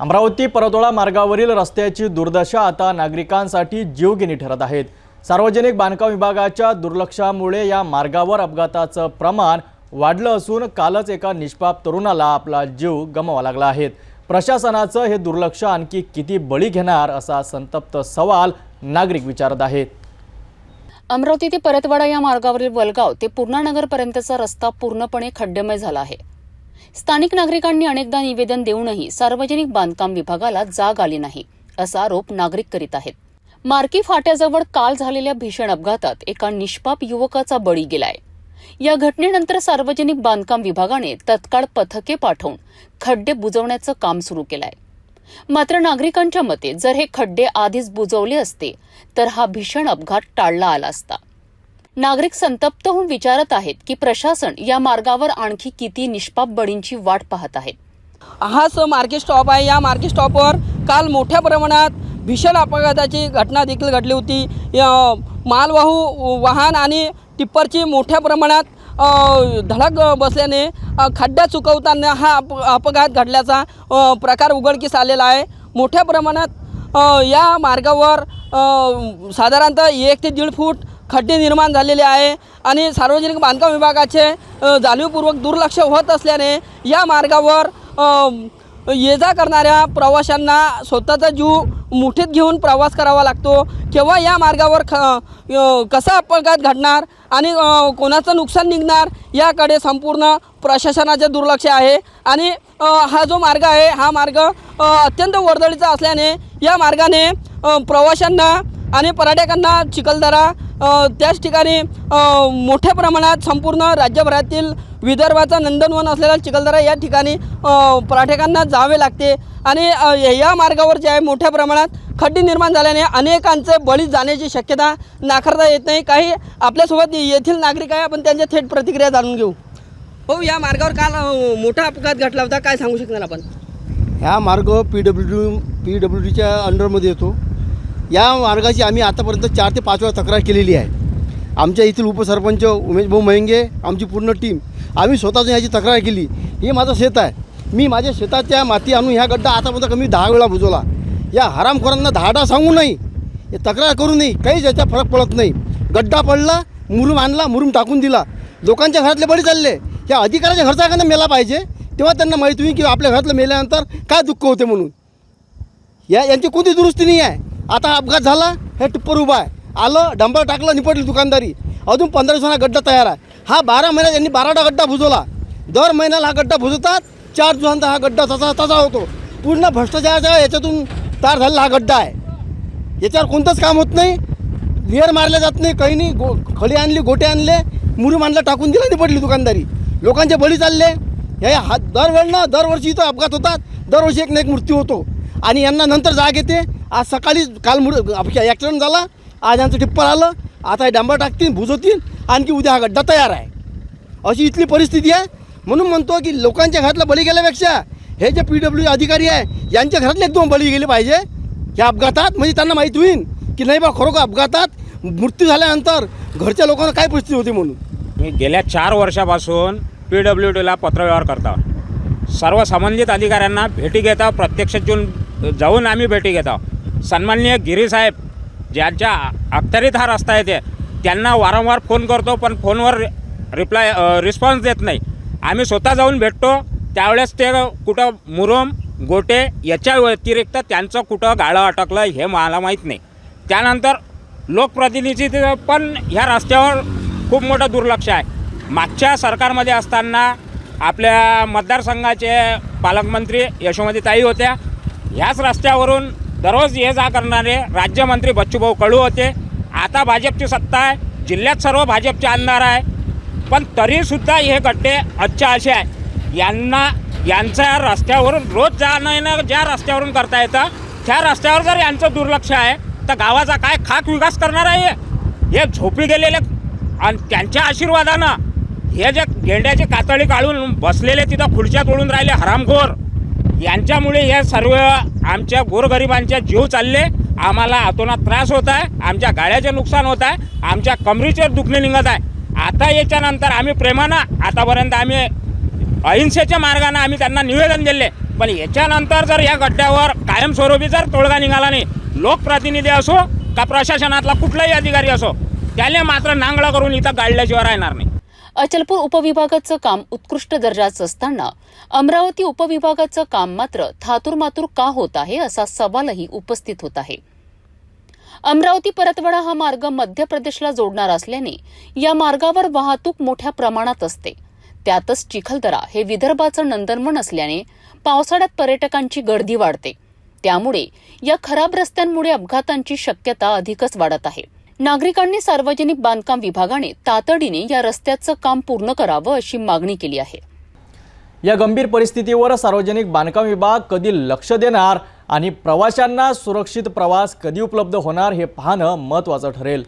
अमरावती परतोळा मार्गावरील रस्त्याची दुर्दशा आता नागरिकांसाठी जीवघेणी ठरत आहेत. सार्वजनिक बांधकाम विभागाच्या दुर्लक्षामुळे या मार्गावर अपघाताचं प्रमाण वाढलं असून कालच एका निष्पाप तरुणाला आपला जीव गमवा लागला आहे. प्रशासनाचं हे दुर्लक्ष आणखी किती बळी घेणार असा संतप्त सवाल नागरिक विचारत आहेत. अमरावती ते परतवाडा या मार्गावरील वलगाव ते पूर्णानगरपर्यंतचा रस्ता पूर्णपणे खड्डेमय झाला आहे. स्थानिक नागरिकांनी अनेकदा निवेदन देऊनही सार्वजनिक बांधकाम विभागाला जाग आली नाही असा आरोप नागरिक करीत आहेत. मार्की फाट्याजवळ काल झालेल्या भीषण अपघातात एका निष्पाप युवकाचा बळी गेलाय. या घटनेनंतर सार्वजनिक बांधकाम विभागाने तत्काळ पथके पाठवून खड्डे बुजवण्याचं काम सुरू केलंय. मात्र नागरिकांच्या मते जर हे खड्डे आधीच बुजवले असते तर हा भीषण अपघात टाळला आला असता. नागरिक संतप्त होऊन विचारत आहेत की प्रशासन या मार्गावर आणखी किती निष्पाप बळींची वाट पाहत आहेत. स मार्केट स्टॉप आहे. या मार्केट स्टॉपवर काल मोठ्या प्रमाणात भीषण अपघाताची घटना देखील घडली होती. मालवाहू वाहन आणि टिप्परची मोठ्या प्रमाणात धडक बसल्याने खड्ड्या खड्डा चुकवताना हा अप अपघात घडल्याचा प्रकार उघडकीस आलेला आहे. मोठ्या प्रमाणात या मार्गावर साधारणतः एक ते दीड फूट खड्डे निर्माण झालेले आहे आणि सार्वजनिक बांधकाम विभागाचे जाणीवपूर्वक दुर्लक्ष होत असल्याने या मार्गावर ये जा करणाऱ्या प्रवाशांना स्वतःचा जीव मुठीत घेऊन प्रवास करावा लागतो. केव्हा या मार्गावर ख कसा अपघात घडणार आणि कोणाचं नुकसान निघणार याकडे संपूर्ण प्रशासनाचे दुर्लक्ष आहे. आणि हा जो मार्ग आहे हा मार्ग अत्यंत वर्दळीचा असल्याने या मार्गाने प्रवाशांना आणि पर्यटकांना चिखलदरा त्याच ठिकाणी मोठ्या प्रमाणात संपूर्ण राज्यभरातील विदर्भाचा नंदनवन असलेला चिखलदरा या ठिकाणी पर्यटकांना जावे लागते. आणि या मार्गावर जे आहे मोठ्या प्रमाणात खड्डे निर्माण झाल्याने अनेकांचे बळी जाण्याची शक्यता नाकारता येत नाही. काही आपल्यासोबत येथील नागरिक आहे आपण त्यांच्या थेट प्रतिक्रिया जाणून घेऊ. हो या मार्गावर काल मोठा अपघात घडला होता. काय सांगू शकणार आपण? ह्या मार्ग P W D P W डीच्या अंडरमध्ये येतो. या मार्गाची आम्ही आतापर्यंत चार ते पाच वेळा तक्रार केलेली आहे. आमच्या येथील उपसरपंच उमेश भाऊ महंगे आमची पूर्ण टीम आम्ही स्वतःच याची तक्रार केली. हे माझं शेत आहे. मी माझ्या शेताच्या माती आणून ह्या गड्डा आतापर्यंत कमी दहा वेळा बुजवला. या हरामखोरांना दहाडा सांगू नाही हे तक्रार करू नाही काहीच याचा फरक पडत नाही. गड्डा पडला मुरुम आणला मुरुम टाकून दिला. लोकांच्या घरातले बळी चालले. या अधिकाऱ्याच्या घरचा एखादा मेला पाहिजे तेव्हा त्यांना माहीत होईल की आपल्या घरातलं मेल्यानंतर काय दुःख होते म्हणून. या यांची कोणती दुरुस्ती नाही आहे. आता अपघात झाला हे टिप्पर उभा आहे. आलं डंबर टाकलं निपटली दुकानदारी. अजून पंधरा दिवसांना गड्डा तयार आहे. हा बारा महिन्यात यांनी बाराटा गड्डा भुजवला. दर महिन्याला हा गड्डा भुजवतात चार दिवसांचा हा गड्डा तसा तसा होतो. पूर्ण भ्रष्टाचाराच्या याच्यातून तयार झालेला हा गड्डा आहे. याच्यावर कोणतंच काम होत नाही. लेअर मारल्या जात नाही काही नाही. गो खडी आणली गोटे आणले मुरुम आणला टाकून दिला निपटली दुकानदारी. लोकांचे बळी चालले. हे हा दरवेळेला दरवर्षी इथं अपघात होतात. दरवर्षी एक ना एक मृत्यू होतो. आणि यांना नंतर जाग येते. आज सकाळी काल मुड ॲक्सिडेंट झाला. आज यांचं टिप्पर आलं. आता हे डांबर टाकतील भुजवतील. आणखी उद्या हा गड्डा तयार आहे. अशी इथली परिस्थिती आहे. म्हणून म्हणतो की लोकांच्या घरातला बळी गेल्यापेक्षा हे जे पी डब्ल्यू अधिकारी आहे यांच्या घरातले एक दोन बळी गेले पाहिजे. या अपघातात म्हणजे त्यांना माहीत होईल की नाही बा खरोखर अपघातात मृत्यू झाल्यानंतर घरच्या लोकांना काय परिस्थिती होती म्हणून? मी गेल्या चार वर्षापासून पी डब्ल्यू डीला पत्रव्यवहार करता. सर्व संबंधित अधिकाऱ्यांना भेटी घेता प्रत्यक्ष जाऊन जाऊन आम्ही भेटी घेता. सन्माननीय गिरीसाहेब ज्यांच्या अखत्यारीत हा रस्ता येते त्यांना वारंवार फोन करतो पण फोनवर रिप्लाय रिस्पॉन्स देत नाही. आम्ही स्वतः जाऊन भेटतो त्यावेळेस ते कुठं मुरुम गोटे याच्या व्यतिरिक्त त्यांचं कुठं गाळं अटकलं हे मला माहीत नाही. त्यानंतर लोकप्रतिनिधी पण ह्या रस्त्यावर खूप मोठं दुर्लक्ष आहे. मागच्या सरकारमध्ये असताना आपल्या मतदारसंघाचे पालकमंत्री यशोमतीताई होत्या. ह्याच रस्त्यावरून दररोज ये जा करणारे राज्यमंत्री बच्चूभाऊ कडू होते. आता भाजपची सत्ता आहे. जिल्ह्यात सर्व भाजपचे आमदार आहे. पण तरीसुद्धा हे गड्डे अच्छा असे आहे. यांना यांच्या रस्त्यावरून रोज जाणं येणं ज्या रस्त्यावरून करता येतं त्या रस्त्यावर जर यांचं दुर्लक्ष आहे तर गावाचा काय खाक विकास करणार आहे हे? हे झोपी गेलेले आणि त्यांच्या आशीर्वादानं हे जे गेंड्याची कातळी काढून बसलेले तिथं खुर्च्या तोडून राहिले हरामखोर. यांच्यामुळे हे सर्व आमच्या गोरगरिबांच्या जीव चालले. आम्हाला आतोनात त्रास होत आहे. आमच्या गाड्याचे नुकसान होत आहे. आमच्या कमरीचे दुखणे निघत आहे. आता याच्यानंतर आम्ही प्रेमानं आतापर्यंत आम्ही अहिंसेच्या मार्गानं आम्ही त्यांना निवेदन दिले. पण याच्यानंतर जर या गड्ड्यावर कायमस्वरूपी जर तोडगा निघाला नाही लोकप्रतिनिधी असो का प्रशासनातला कुठलाही अधिकारी असो त्याने मात्र नांगळा करून इथं गाडल्याशिवाय राहणार नाही. अचलपूर उपविभागाचं काम उत्कृष्ट दर्जाचं असताना अमरावती उपविभागाचं काम मात्र थातुरमातुर का होत आहे असा सवालही उपस्थित होत आहे. अमरावती परतवाडा हा मार्ग मध्य प्रदेशला जोडणार असल्याने या मार्गावर वाहतूक मोठ्या प्रमाणात असते. त्यातच चिखलदरा हे विदर्भाचं नंदनवन असल्याने पावसाळ्यात पर्यटकांची गर्दी वाढते. त्यामुळे या खराब रस्त्यांमुळे अपघातांची शक्यता अधिकच वाढत आहे. नागरिकांनी सार्वजनिक बांधकाम विभागाने तातडीने या रस्त्याचं काम पूर्ण करावं अशी मागणी केली आहे. या गंभीर परिस्थितीवर सार्वजनिक बांधकाम विभाग कधी लक्ष देणार आणि प्रवाशांना सुरक्षित प्रवास कधी उपलब्ध होणार हे पाहणं महत्त्वाचं ठरेल.